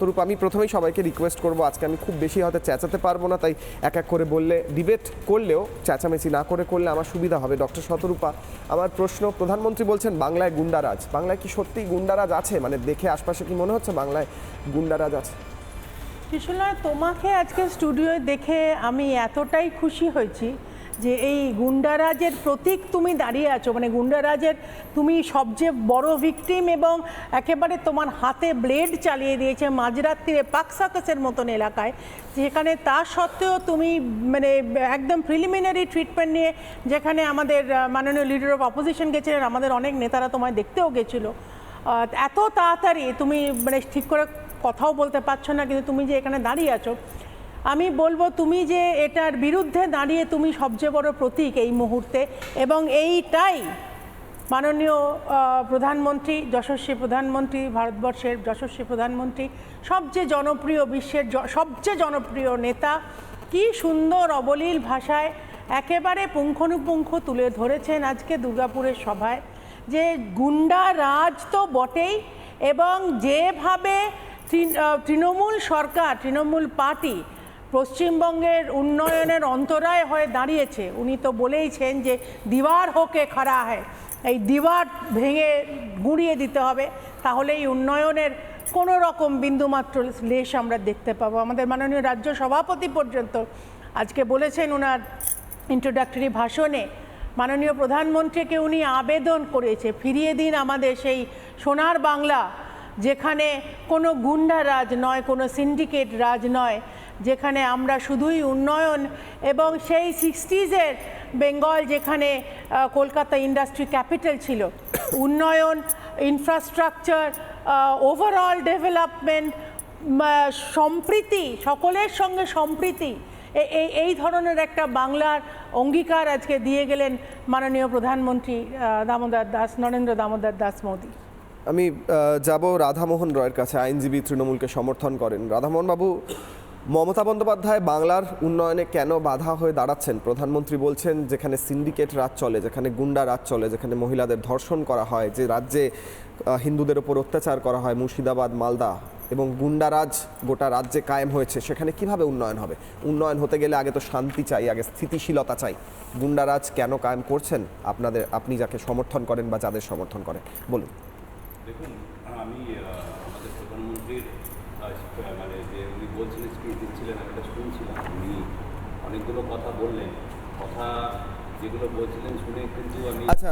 তরূপ আমি প্রথমেই সবাইকে রিকোয়েস্ট করব, আজকে আমি খুব বেশি হয়তো চেঁচাতে পারব না, তাই এক এক করে বললে ডিবেট করলেও, চেঁচামেচি না করে করলে আমার সুবিধা হবে। ডক্টর শতরূপা, আমার প্রশ্ন, প্রধানমন্ত্রী বলছেন বাংলায় গুন্ডারাজ। বাংলায় কি সত্যিই গুন্ডারাজ আছে? মানে দেখে আশপাশে কি মনে হচ্ছে বাংলায় গুন্ডারাজ আছে? ত্রিশুলা তোমাকে আজকে স্টুডিওয়ে দেখে আমি এতটাই খুশি হয়েছি যে এই গুন্ডারাজের প্রতীক তুমি দাঁড়িয়ে আছো মানে গুন্ডারাজের তুমি সবচেয়ে বড় ভিকটিম এবং একেবারে তোমার হাতে ব্লেড চালিয়ে দিয়েছে মাঝরাত্রিরে পাক সাকাসের মতন এলাকায়, যেখানে তা সত্ত্বেও তুমি মানে একদম প্রিলিমিনারি ট্রিটমেন্ট নিয়ে যেখানে আমাদের মাননীয় লিডার অফ অপোজিশন গেছিলেন, আমাদের অনেক নেতারা তোমায় দেখতেও গেছিল। এত তাড়াতাড়ি তুমি মানে ঠিক করে কথাও বলতে পারছ না, কিন্তু তুমি যে এখানে দাঁড়িয়ে আছো আমি বলব তুমি যে এটার বিরুদ্ধে দাঁড়িয়ে তুমি সবচেয়ে বড় প্রতীক এই মুহূর্তে এবং এইটাই মাননীয় প্রধানমন্ত্রী, যশস্বী প্রধানমন্ত্রী, ভারতবর্ষের যশস্বী প্রধানমন্ত্রী, সবচেয়ে জনপ্রিয় বিশ্বের সবচেয়ে জনপ্রিয় নেতা কি সুন্দর অবলীল ভাষায় একেবারে পুঙ্খানুপুঙ্খ তুলে ধরেছেন আজকে দুর্গাপুরের সভায় যে গুন্ডা রাজ তো বটেই এবং যেভাবে তৃণমূল সরকার, তৃণমূল পার্টি পশ্চিমবঙ্গের উন্নয়নের অন্তরায় হয়ে দাঁড়িয়েছে। উনি তো বলেইছেন যে দিওয়ার হোকে খাড়া হয় এই দিওয়ার ভেঙে গুঁড়িয়ে দিতে হবে তাহলে এই উন্নয়নের কোনো রকম বিন্দুমাত্র লেশ আমরা দেখতে পাবো। আমাদের মাননীয় রাজ্য সভাপতি পর্যন্ত আজকে বলেছেন ওনার ইন্ট্রোডাক্টরি ভাষণে, মাননীয় প্রধানমন্ত্রীকে উনি আবেদন করেছে, ফিরিয়ে দিন আমাদের সেই সোনার বাংলা, যেখানে কোনো গুন্ডা রাজ নয়, কোনো সিন্ডিকেট রাজ নয় যেখানে আমরা শুধুই উন্নয়ন এবং সেই সিক্সটিজের বেঙ্গল যেখানে কলকাতা ইন্ডাস্ট্রি ক্যাপিটাল ছিল, উন্নয়ন ইনফ্রাস্ট্রাকচার ওভারঅল ডেভেলপমেন্ট সম্প্রীতি, সকলের সঙ্গে সম্প্রীতি এই এই ধরনের একটা বাংলার অঙ্গীকার আজকে দিয়ে গেলেন মাননীয় প্রধানমন্ত্রী দামোদর দাস, নরেন্দ্র দামোদর দাস মোদী। আমি যাব রাধামোহন রয়ের কাছে, আইনজীবী তৃণমূলকে সমর্থন করেন। রাধামোহন বাবু মমতা বন্দ্যোপাধ্যায় বাংলার উন্নয়নে কেন বাধা হয়ে দাঁড়াচ্ছেন? প্রধানমন্ত্রী বলছেন যেখানে সিন্ডিকেট রাজ চলে, যেখানে গুন্ডা রাজ চলে, যেখানে মহিলাদের ধর্ষণ করা হয়, যে রাজ্যে হিন্দুদের ওপর অত্যাচার করা হয়, মুর্শিদাবাদ, মালদা এবং গুন্ডারাজ গোটা রাজ্যে কায়েম হয়েছে, সেখানে কীভাবে উন্নয়ন হবে? উন্নয়ন হতে গেলে আগে তো শান্তি চাই, আগে স্থিতিশীলতা চাই। গুন্ডারাজ কেন কায়েম করছেন? আপনাদের, আপনি যাকে সমর্থন করেন বা যাদের সমর্থন করেন, বলুন। দেখুন, আমি আহ, আমাদের প্রধানমন্ত্রীর আহ, মানে যে উনি বলছিলেন স্পিচ দিচ্ছিলেন আমি এটা শুনছিলাম। উনি অনেকগুলো কথা বললেন। কথা যেগুলো বলছিলেন শুনে কিন্তু আমি আচ্ছা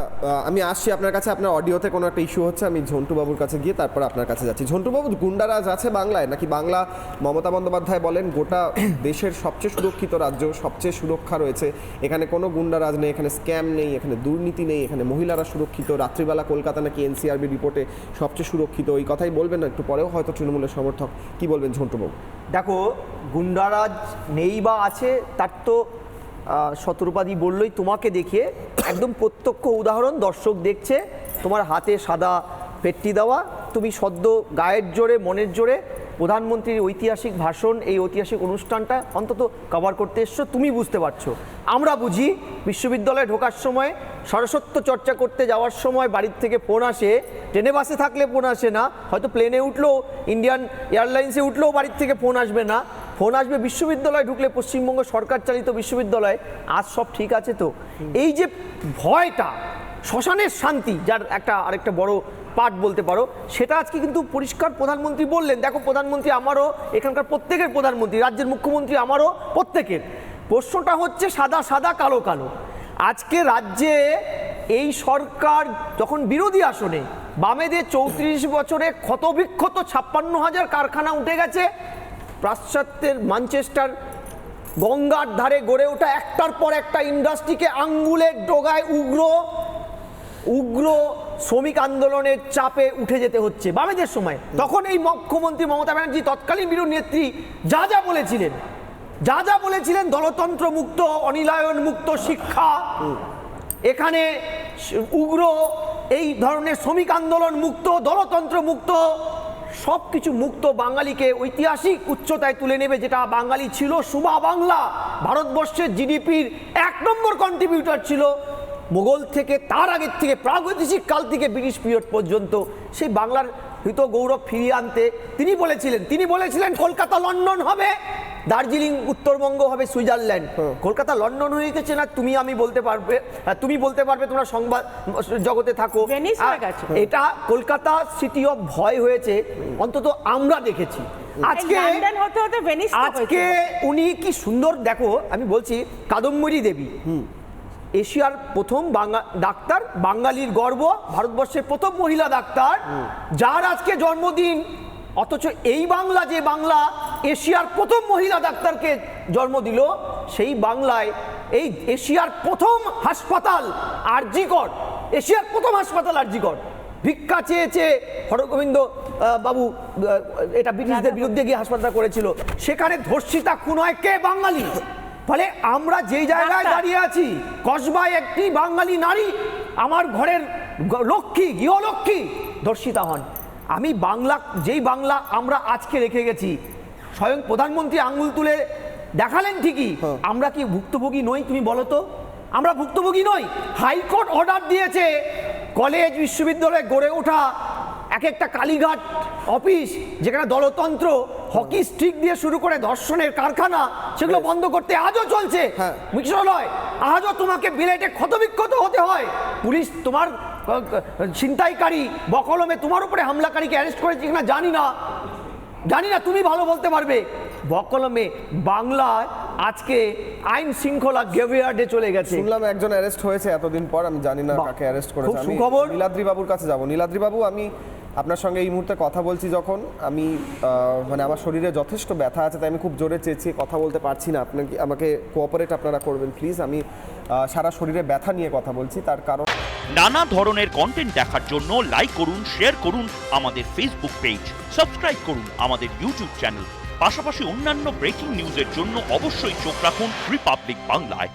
আমি আসছি আপনার কাছে আপনার অডিওতে কোনো একটা ইস্যু হচ্ছে আমি ঝন্টু বাবুর কাছে গিয়ে তারপর আপনার কাছে যাচ্ছি। ঝন্টু বাবু গুন্ডারাজ আছে বাংলায়? নাকি বাংলা মমতা বন্দ্যোপাধ্যায় বলেন গোটা দেশের সবচেয়ে সুরক্ষিত রাজ্য সবচেয়ে সুরক্ষা রয়েছে। এখানে কোনো গুন্ডারাজ নেই এখানে স্ক্যাম নেই এখানে দুর্নীতি নেই এখানে মহিলারা সুরক্ষিত। রাত্রিবেলা কলকাতা নাকি এনসিআরবি রিপোর্টে সবচেয়ে সুরক্ষিত। এই কথাই বলবেন না একটু পরেও হয়তো তৃণমূলের সমর্থক। কি বলবেন ঝন্টু বাবু দেখো গুন্ডারাজ নেই বা আছে তার তো শতরূপাদি বললই তোমাকে দেখিয়ে একদম প্রত্যক্ষ উদাহরণ, দর্শক দেখছে, তোমার হাতে সাদা পেট্টি দেওয়া, তুমি সদ্য গায়ের জোরে, মনের জোরে প্রধানমন্ত্রীর ঐতিহাসিক ভাষণ, এই ঐতিহাসিক অনুষ্ঠানটা অন্তত কভার করতে এসছো, তুমি বুঝতে পারছ। আমরা বুঝি বিশ্ববিদ্যালয়ে ঢোকার সময়, সরস্বত্ব চর্চা করতে যাওয়ার সময় বাড়ির থেকে ফোন আসে, ট্রেনে বাসে থাকলে ফোন আসে না, হয়তো প্লেনে উঠলেও ইন্ডিয়ান এয়ারলাইন্সে উঠলেও বাড়ির থেকে ফোন আসবে না। ফোন আসবে বিশ্ববিদ্যালয়ে, ঢুকলে পশ্চিমবঙ্গ সরকার চালিত বিশ্ববিদ্যালয়। আজ সব ঠিক আছে তো? এই যে ভয়টা, শ্মশানের শান্তি, যার একটা আরেকটা বড় পার্ট বলতে পারো, সেটা আজকে কিন্তু পরিষ্কার প্রধানমন্ত্রী বললেন। দেখো, প্রধানমন্ত্রী আমারও, এখানকার প্রত্যেকের প্রধানমন্ত্রী, রাজ্যের মুখ্যমন্ত্রী আমারও প্রত্যেকের। প্রশ্নটা হচ্ছে সাদা সাদা, কালো কালো। আজকে রাজ্যে এই সরকার যখন বিরোধী আসনে, বামেদের চৌত্রিশ বছরে ক্ষতবিক্ষত ছাপ্পান্ন হাজার কারখানা উঠে গেছে পাশ্চাত্যের মানচেস্টার গঙ্গার ধারে গড়ে ওঠা একটার পর একটা ইন্ডাস্ট্রিকে আঙ্গুলের ডোগায় উগ্র উগ্র শ্রমিক আন্দোলনের চাপে উঠে যেতে হচ্ছে। বামেদের সময় তখন এই মুখ্যমন্ত্রী মমতা ব্যানার্জি তৎকালীন বিরোধী নেত্রী যা যা বলেছিলেন, যা যা বলেছিলেন, দলতন্ত্র মুক্ত, অনিলায়ন মুক্ত শিক্ষা, এখানে উগ্র, এই ধরনের শ্রমিক আন্দোলন মুক্ত, দলতন্ত্র মুক্ত সব কিছু মুক্ত বাঙালিকে ঐতিহাসিক উচ্চতায় তুলে নেবে, যেটা বাঙালি ছিল সুমা বাংলা। ভারতবর্ষের জিডিপির এক নম্বর কন্ট্রিবিউটর ছিল। মোগল থেকে, তার আগের থেকে, প্রাগৈতিহাসিক কাল থেকে ব্রিটিশ পিরিয়ড পর্যন্ত সেই বাংলার হৃত গৌরব ফিরিয়ে আনতে তিনি বলেছিলেন তিনি বলেছিলেন, কলকাতা লন্ডন হবে। দার্জিলিং উত্তরবঙ্গ হবে সুইজারল্যান্ড। কলকাতা লন্ডন হয়ে গেছে না? তুমি আমি বলতে পারবে তুমি বলতে পারবে তোমরা সংবাদ জগতে থাকো। এটা কলকাতা সিটি অফ ভয় হয়েছে অন্তত আমরা দেখেছি। আজকে আজকে উনি কি সুন্দর দেখো আমি বলছি কাদম্বরী দেবী। এশিয়ার প্রথম বাঙা ডাক্তার বাঙালির গর্ব ভারতবর্ষের প্রথম মহিলা ডাক্তার যার আজকে জন্মদিন। অথচ এই বাংলা যে বাংলা এশিয়ার প্রথম মহিলা ডাক্তারকে জন্ম দিল সেই বাংলায় এই এশিয়ার প্রথম হাসপাতাল আরজিকর এশিয়ার প্রথম হাসপাতাল আরজিকর। ভিক্ষা চেয়েছে হরগোবিন্দ বাবু এটা ব্রিটিশদের বিরুদ্ধে গিয়ে হাসপাতাল করেছিল। সেখানে ধর্ষিতা খুন হয় কে বাঙালি? ফলে আমরা যেই জায়গায় দাঁড়িয়ে আছি কসবায় একটি বাঙালি নারী আমার ঘরের লক্ষ্মী গৃহলক্ষ্মী ধর্ষিতা হন। আমি বাংলা যেই বাংলা আমরা আজকে রেখে গেছি স্বয়ং প্রধানমন্ত্রী আঙ্গুল তুলে দেখালেন ঠিকই আমরা কি ভুক্তভোগী নই তুমি বলো তো? আমরা ভুক্তভোগী নই হাইকোর্ট অর্ডার দিয়েছে কলেজ বিশ্ববিদ্যালয়ে গড়ে ওঠা এক একটা কালীঘাট অফিস যেখানে দলতন্ত্র হকি স্টিক দিয়ে শুরু করে ধর্ষণের কারখানা সেগুলো বন্ধ করতে আজও চলছে। হ্যাঁ। নয় আজও তোমাকে বিলেটে ক্ষতবিক্ষত হতে হয়। পুলিশ তোমার ছিনতাইকারী বকলমে তোমার উপরে হামলাকারীকে অ্যারেস্ট করেছে কিনা জানি না। জানি না তুমি ভালো বলতে পারবে। বকলমে বাংলায় আজকে আইন শৃঙ্খলা গেভিয়ার্ডে চলে গেছে। শুনলাম একজন অ্যারেস্ট হয়েছে এতদিন পর আমি জানি না কাকে অ্যারেস্ট করেছে। আমি। নীলাদ্রি বাবুর কাছে যাব। নীলাদ্রি বাবু আমি আপনার সঙ্গে এই মুহূর্তে কথা বলছি যখন আমি মানে আমার শরীরে যথেষ্ট ব্যথা আছে, তাই আমি খুব জোরে চেয়েছি কথা বলতে পারছি না। আপনাকে, আমাকে কোঅপারেট আপনারা করবেন প্লিজ আমি সারা শরীরে ব্যথা নিয়ে কথা বলছি, তার কারণ নানা ধরনের কন্টেন্ট দেখার জন্য লাইক করুন শেয়ার করুন আমাদের ফেসবুক পেজ সাবস্ক্রাইব করুন আমাদের ইউটিউব চ্যানেল পাশাপাশি অন্যান্য ব্রেকিং নিউজের জন্য অবশ্যই চোখ রাখুন রিপাবলিক বাংলায়